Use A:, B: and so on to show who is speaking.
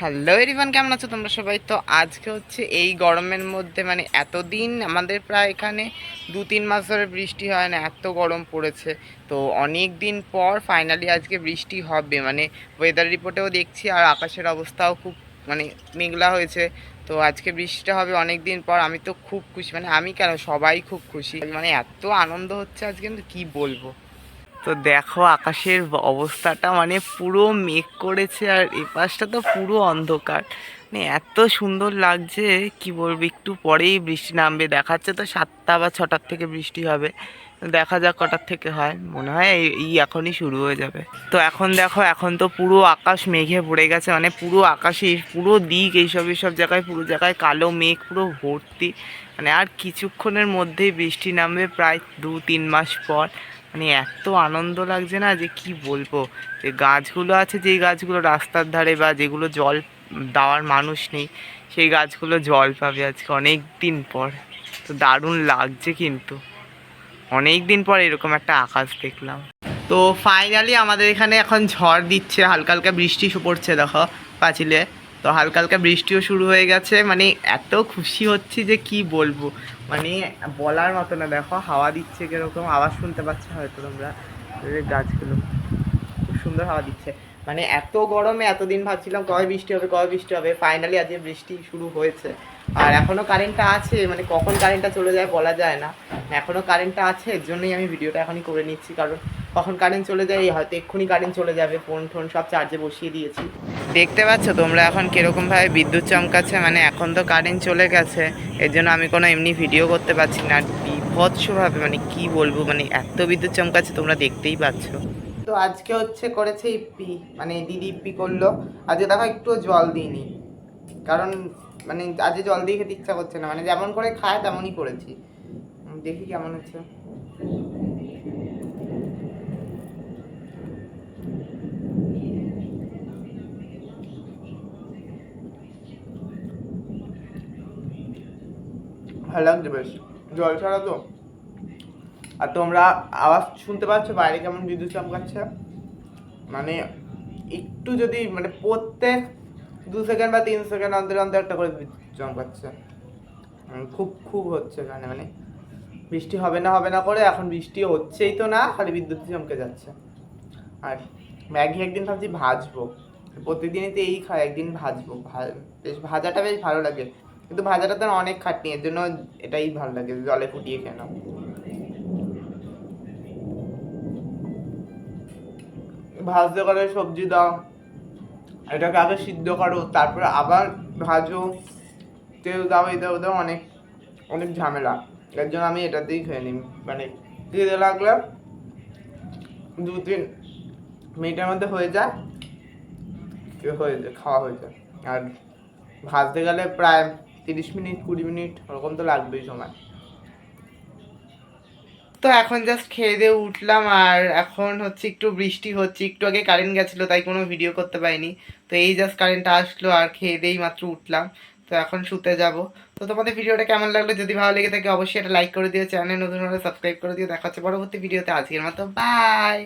A: Hello এরিভান কেমন আছো তোমরা সবাই? তো আজকে হচ্ছে এই গরমের মধ্যে মানে এতদিন আমাদের প্রায় এখানে দু তিন মাস ধরে বৃষ্টি হয় না, এত গরম পড়েছে। তো অনেক দিন পর ফাইনালি আজকে বৃষ্টি হবে মানে ওয়েদার রিপোর্টেও দেখছি আর আকাশের অবস্থাও খুব মানে মেঘলা হয়েছে। তো আজকে বৃষ্টিটা হবে অনেক দিন পর, আমি তো খুব খুশি মানে আমি কেন, সবাই খুব খুশি। মানে এত আনন্দ হচ্ছে আজকে কী বলব? তো দেখো আকাশের অবস্থাটা মানে পুরো মেঘ করেছে আর এ পাশটা তো পুরো অন্ধকার। মানে এত সুন্দর লাগছে, কি বলব, একটু পরেই বৃষ্টি নামবে। দেখাচ্ছে তো সাতটা বা ছটার থেকে বৃষ্টি হবে। দেখা যাক কটার থেকে হয়। মনে হয় এই এখনই শুরু হয়ে যাবে। তো এখন দেখো, এখন তো পুরো আকাশ মেঘে ভরে গেছে। মানে পুরো আকাশে পুরো দিক এইসব এইসব জায়গায়, পুরো জায়গায় কালো মেঘ, পুরো ভর্তি। মানে আর কিছুক্ষণের মধ্যেই বৃষ্টি নামবে প্রায় দু তিন মাস পর। মানে এত আনন্দ লাগছে না যে কি বলব? যে গাছগুলো আছে, যেই গাছগুলো রাস্তার ধারে বা যেগুলো জল দেওয়ার মানুষ নেই, সেই গাছগুলো জল পাবে আজকে অনেক দিন পর। তো দারুণ লাগছে কিন্তু। অনেক দিন পর এরকম একটা আকাশ দেখলাম। তো ফাইনালি আমাদের এখানে এখন ঝড় দিচ্ছে হালকা হালকা বৃষ্টি পড়ছে দেখো পাঁচিলে। তো হালকা হালকা বৃষ্টিও শুরু হয়ে গেছে মানে এত খুশি হচ্ছি যে কি বলব? মানে বলার মতো না, দেখো, হাওয়া দিচ্ছে কীরকম, আওয়াজ শুনতে পাচ্ছ হয়তো তোমরা গাছগুলো। খুব সুন্দর হাওয়া দিচ্ছে। মানে এত গরমে এতদিন ভাবছিলাম কবে বৃষ্টি হবে, কবে বৃষ্টি হবে ফাইনালি আজকে বৃষ্টি শুরু হয়েছে। আর এখনও কারেন্টটা আছে মানে কখন কারেন্টটা চলে যায় বলা যায় না। এখনও কারেন্টটা আছে, এর জন্যই আমি ভিডিওটা এখনই করে নিচ্ছি, কারণ কখন কারেন্ট চলে যায় হয়তো এক্ষুনি কারেন্ট চলে যাবে ফোন টোন সব চার্জে বসিয়ে দিয়েছি। দেখতে পাচ্ছ তোমরা এখন কীরকমভাবে বিদ্যুৎ চমকাচ্ছে? মানে এখন তো কারেন্ট চলে গেছে, এর জন্য আমি কোনো এমনি ভিডিও করতে পারছি না। বিভৎসভাবে মানে কি বলব মানে এত বিদ্যুৎ চমকাচ্ছে তোমরা দেখতেই পাচ্ছ। তো আজকে হচ্ছে করেছে ইপ্পি মানে দিদি ইপ্পি করল। আজকে দেখো একটু জল দিইনি। কারণ মানে আজকে জল দিয়ে খেতে ইচ্ছা করছে না। মানে যেমন করে খায় তেমনই করেছি। দেখি কেমন হচ্ছে। লাগছে বেশ জল ছাড়া তো। আর তোমরা আওয়াজ শুনতে পাচ্ছ, বাইরে কেমন বিদ্যুৎ চমকাচ্ছে? মানে একটু যদি মানে প্রত্যেক দু সেকেন্ড বা তিন সেকেন্ড অন্তর অন্তর একটা করে বিদ্যুৎ চমকাচ্ছে। খুব খুব হচ্ছে এখানে মানে বৃষ্টি হবে না হবে না করে, এখন বৃষ্টি হচ্ছেই তো না, খালি বিদ্যুৎ চমকে যাচ্ছে। আর ম্যাগি একদিন ভাবছি ভাজবো। প্রতিদিনই তো এই খাই, একদিন ভাজবো। বেশ ভাজাটা বেশ ভালো লাগে। কিন্তু ভাজাটা তো অনেক খাটনি, এর জন্য এটাই ভালো লাগে জলে ফুটিয়ে খেয়ে নাও ভাজতে করে সবজি দাও এটাকে আগে সিদ্ধ করো, তারপর আবার ভাজো। তেল দাও, এই দাও দাও, অনেক অনেক ঝামেলা। এর জন্য আমি এটাতেই খেয়ে নিই মানে খিদে লাগলে দু তিন মিনিটের মধ্যে হয়ে যায় হয়ে যায়, খাওয়া হয়ে যায়। আর ভাজতে গেলে প্রায় তিরিশ মিনিট, কুড়ি মিনিট, ওরকম তো লাগবেই সময়। তো এখন জাস্ট খেয়ে দিয়ে উঠলাম আর এখন হচ্ছে একটু বৃষ্টি হচ্ছে, একটু আগে কারেন্ট গেছিল, তাই কোনো ভিডিও করতে পারিনি। তো এই জাস্ট কারেন্টটা আসলো আর খেয়ে দিয়েই মাত্র উঠলাম। তো এখন শুতে যাব। তো তোমাদের ভিডিওটা কেমন লাগল? যদি ভালো লেগে থাকে অবশ্যই এটা লাইক করে দিও চ্যানেল নতুন হলে সাবস্ক্রাইব করে দিও। দেখা হচ্ছে পরবর্তী ভিডিওতে আজকের মতো বাই